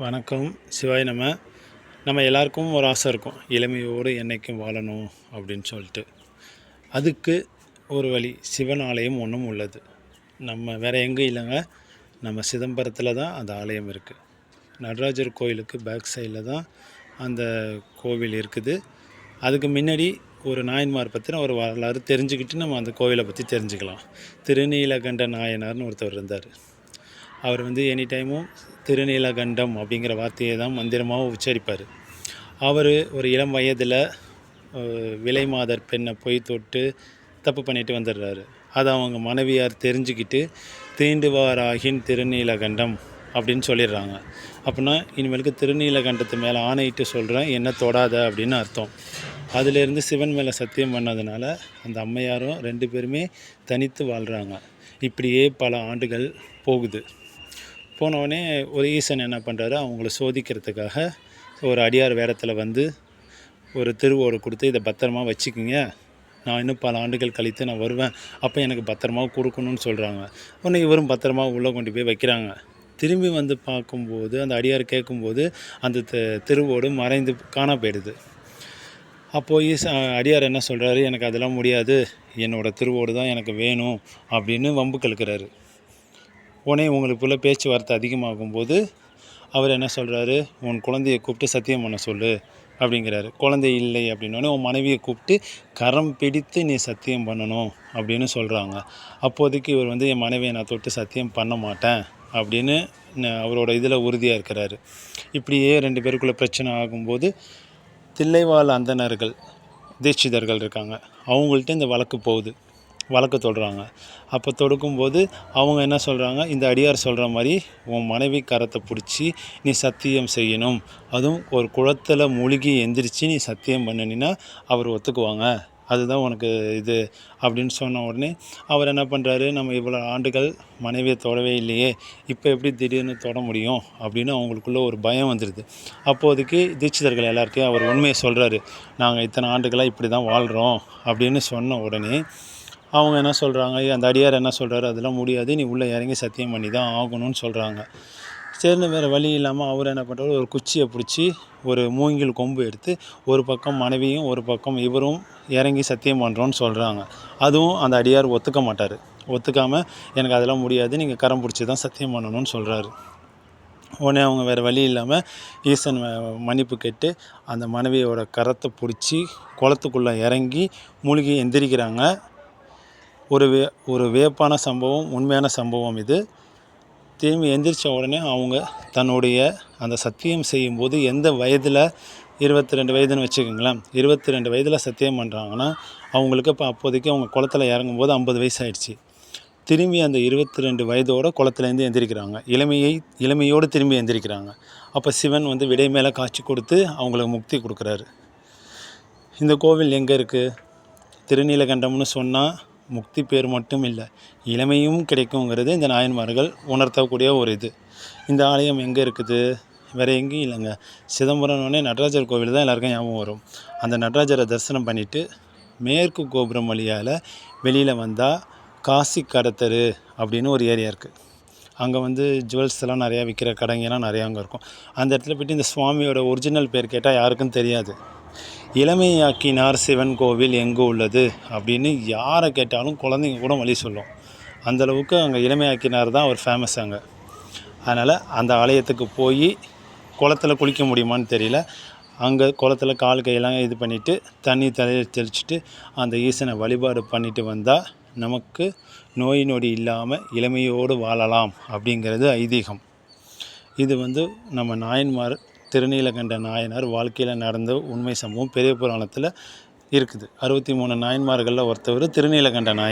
வணக்கம் சிவாய் நம்ம நம்ம எல்லாருக்கும் ஒரு ஆசை இருக்கும். இளமையோடு என்னைக்கும் வாழணும் அப்படின்னு சொல்லிட்டு. அதுக்கு ஒரு வழி சிவன் ஆலயம் ஒன்றும் உள்ளது. நம்ம வேறு எங்கேயும் இல்லைங்க? நம்ம சிதம்பரத்தில் தான் அந்த ஆலயம் இருக்குது நடராஜர் கோயிலுக்கு பேக் சைடில் தான் அந்த கோவில் இருக்குது. அதுக்கு முன்னாடி ஒரு நாயன்மார் பற்றின ஒரு வரலாறு தெரிஞ்சுக்கிட்டு நம்ம அந்த கோவிலை பற்றி தெரிஞ்சுக்கலாம். திருநீலகண்ட நாயனார்னு ஒருத்தர் இருந்தார். அவர் வந்து எனி டைமும் திருநீலகண்டம் அப்படிங்கிற வார்த்தையை தான் மந்திரமாக உச்சரிப்பார். அவர் ஒரு இளம் வயதில் விலை மாதர் பெண்ணை போய் தொட்டு தப்பு பண்ணிட்டு வந்துடுறாரு. அதை அவங்க மனைவியார் தெரிஞ்சுக்கிட்டு தீண்டுவாராகின் திருநீலகண்டம் அப்படின்னு சொல்லிடுறாங்க. அப்படின்னா இனிமேலுக்கு திருநீலகண்டத்து மேலே ஆணையிட்டு சொல்கிறேன் என்ன தொடாத அப்படின்னு அர்த்தம். அதிலேருந்து சிவன் மேலே சத்தியம் பண்ணதுனால அந்த அம்மையாரும் ரெண்டு பேருமே தனித்து வாழ்கிறாங்க இப்படியே பல ஆண்டுகள் போகுது. போனவுடனே ஒரு ஈசன் என்ன பண்ணுறாரு அவங்கள சோதிக்கிறதுக்காக ஒரு அடியார் வேடத்தில் வந்து ஒரு திருவோடு கொடுத்து இதை பத்திரமா வச்சுக்கிங்க. நான் இன்னும் பல ஆண்டுகள் கழித்து நான் வருவேன். அப்போ எனக்கு பத்திரமா கொடுக்கணும்னு சொல்கிறாங்க உடனே இவரும் பத்திரமா உள்ளே கொண்டு போய் வைக்கிறாங்க. திரும்பி வந்து பார்க்கும்போது அந்த அடியார் கேட்கும்போது அந்த திருவோடு மறைந்து காண போயிடுது. அப்போது ஈச அடியார் என்ன சொல்கிறாரு எனக்கு அதெல்லாம் முடியாது. என்னோடய திருவோடு தான் எனக்கு வேணும். அப்படின்னு வம்பு கழுக்கிறாரு உடனே உங்களுக்குள்ளே பேச்சுவார்த்தை அதிகமாகும் போது அவர் என்ன சொல்கிறாரு உன் குழந்தையை கூப்பிட்டு சத்தியம் பண்ண சொல்லு அப்படிங்கிறாரு. குழந்தை இல்லை அப்படின்னோடனே உன் மனைவியை கூப்பிட்டு கரம் பிடித்து நீ சத்தியம் பண்ணணும் அப்படின்னு சொல்கிறாங்க அப்போதைக்கு இவர் வந்து என் மனைவியை நான் தொட்டு சத்தியம் பண்ண மாட்டேன் அப்படின்னு அவரோட இதில் உறுதியாக இருக்கிறாரு. இப்படியே ரெண்டு பேருக்குள்ளே பிரச்சனை ஆகும்போது தில்லைவாழ் அந்தனர்கள் தீட்சிதர்கள் இருக்காங்க. அவங்கள்ட்ட இந்த வழக்கு போகுது. வழக்கு தொடுறாங்க அப்போ தொடுக்கும்போது அவங்க என்ன சொல்கிறாங்க இந்த அடியார் சொல்கிற மாதிரி உன் மனைவி கரத்தை பிடிச்சி நீ சத்தியம் செய்யணும். அதுவும் ஒரு குளத்தில் மூழ்கி எந்திரிச்சு நீ சத்தியம் பண்ணினா அவர் ஒத்துக்குவாங்க. அதுதான் உனக்கு இது அப்படின்னு சொன்ன உடனே அவர் என்ன பண்ணுறாரு நம்ம இவ்வளோ ஆண்டுகள் மனைவியை தொடவே இல்லையே இப்போ எப்படி திடீர்னு தொட முடியும் அப்படின்னு அவங்களுக்குள்ள ஒரு பயம் வந்துடுது அப்போதைக்கு தீட்சிதர்கள் எல்லாருக்கையும் அவர் உண்மையை சொல்கிறாரு நாங்கள் இத்தனை ஆண்டுகளாக இப்படி தான் வாழ்கிறோம் அப்படின்னு சொன்ன உடனே அவங்க என்ன சொல்கிறாங்க அந்த அடியார் என்ன சொல்கிறாரு அதெல்லாம் முடியாது. நீ உள்ளே இறங்கி சத்தியம் பண்ணி தான் ஆகணும்னு சொல்கிறாங்க சரின்னு வேறு வழி இல்லாமல் அவர் என்ன பண்ணுறாரு ஒரு குச்சியை பிடிச்சி ஒரு மூங்கில் கொம்பு எடுத்து ஒரு பக்கம் மனைவியும் ஒரு பக்கம் இவரும் இறங்கி சத்தியம் பண்ணுறோன்னு சொல்கிறாங்க அதுவும் அந்த அடியார் ஒத்துக்க மாட்டார். ஒத்துக்காமல் எனக்கு அதெல்லாம் முடியாது. நீங்கள் கரம் பிடிச்சி தான் சத்தியம் பண்ணணும்னு சொல்கிறாரு உடனே அவங்க வேறு வழி இல்லாமல் ஈசன் மன்னிப்பு கேட்டு அந்த மனைவியோட கரத்தை பிடிச்சி குளத்துக்குள்ளே இறங்கி மூழ்கி எந்திரிக்கிறாங்க. ஒரு வே ஒரு வியப்பான சம்பவம் உண்மையான சம்பவம் இது. திரும்பி எந்திரிச்ச உடனே அவங்க தன்னுடைய அந்த சத்தியம் செய்யும்போது எந்த வயதில் இருபத்தி ரெண்டு வயதுன்னு வச்சுக்கோங்களேன். இருபத்தி ரெண்டு வயதில் சத்தியம் பண்ணுறாங்கன்னா அவங்களுக்கு இப்போ அப்போதைக்கு அவங்க குளத்தில் இறங்கும்போது ஐம்பது வயசு ஆயிடுச்சு திரும்பி அந்த இருபத்தி ரெண்டு வயதோடு குளத்துலேருந்து எந்திரிக்கிறாங்க. இளமையை இளமையோடு திரும்பி எந்திரிக்கிறாங்க. அப்போ சிவன் வந்து விடை மேலே காட்சி கொடுத்து அவங்களுக்கு முக்தி கொடுக்குறாரு. இந்த கோவில் எங்கே இருக்குது திருநீலகண்டம்னு சொன்னால் முக்தி பேர் மட்டும் இல்லை இளமையும் கிடைக்குங்கிறது இந்த நாயன்மார்கள் உணர்த்தக்கூடிய ஒரு இது. இந்த ஆலயம் எங்கே இருக்குது? வேறு எங்கேயும் இல்லைங்க. சிதம்பரம்னே நடராஜர் கோவில் தான் எல்லாருக்கும் ஞாபகம் வரும். அந்த நடராஜரை தரிசனம் பண்ணிவிட்டு மேற்கு கோபுரம் வழியால் வெளியில் வந்தால் காசி கடத்தரு அப்படின்னு ஒரு ஏரியா இருக்குது அங்கே வந்து ஜுவல்ஸ் எல்லாம் நிறையா விற்கிற கடைங்கெல்லாம் நிறையா அங்கே இருக்கும். அந்த இடத்துல போய்ட்டு இந்த சுவாமியோட ஒரிஜினல் பேர் கேட்டால் யாருக்கும் தெரியாது. இளமையாக்கினார் சிவன் கோவில் எங்கே உள்ளது அப்படின்னு யாரை கேட்டாலும் குழந்தைங்க கூட வழி சொல்லும். அந்தளவுக்கு அங்கே இளமையாக்கினார் தான் அவர் ஃபேமஸ் அங்கே. அதனால் அந்த ஆலயத்துக்கு போய் குளத்தில் குளிக்க முடியுமான்னு தெரியல. அங்கே குளத்தில் கால் கையெல்லாம் இது பண்ணிவிட்டு தண்ணி தலையில் தெளிச்சுட்டு அந்த ஈசனை வழிபாடு பண்ணிட்டு வந்தால் நமக்கு நோய் நொடி இல்லாமல் இளமையோடு வாழலாம் அப்படிங்கிறது ஐதீகம். இது வந்து நம்ம நாயன்மார் திருநீலகண்ட நாயனார் வாழ்க்கையில் நடந்த உண்மை சம்பவம் பெரிய புராணத்தில் இருக்குது. அறுபத்தி மூணு நாயன்மார்களில் ஒருத்தவர் திருநீலகண்ட நாயன்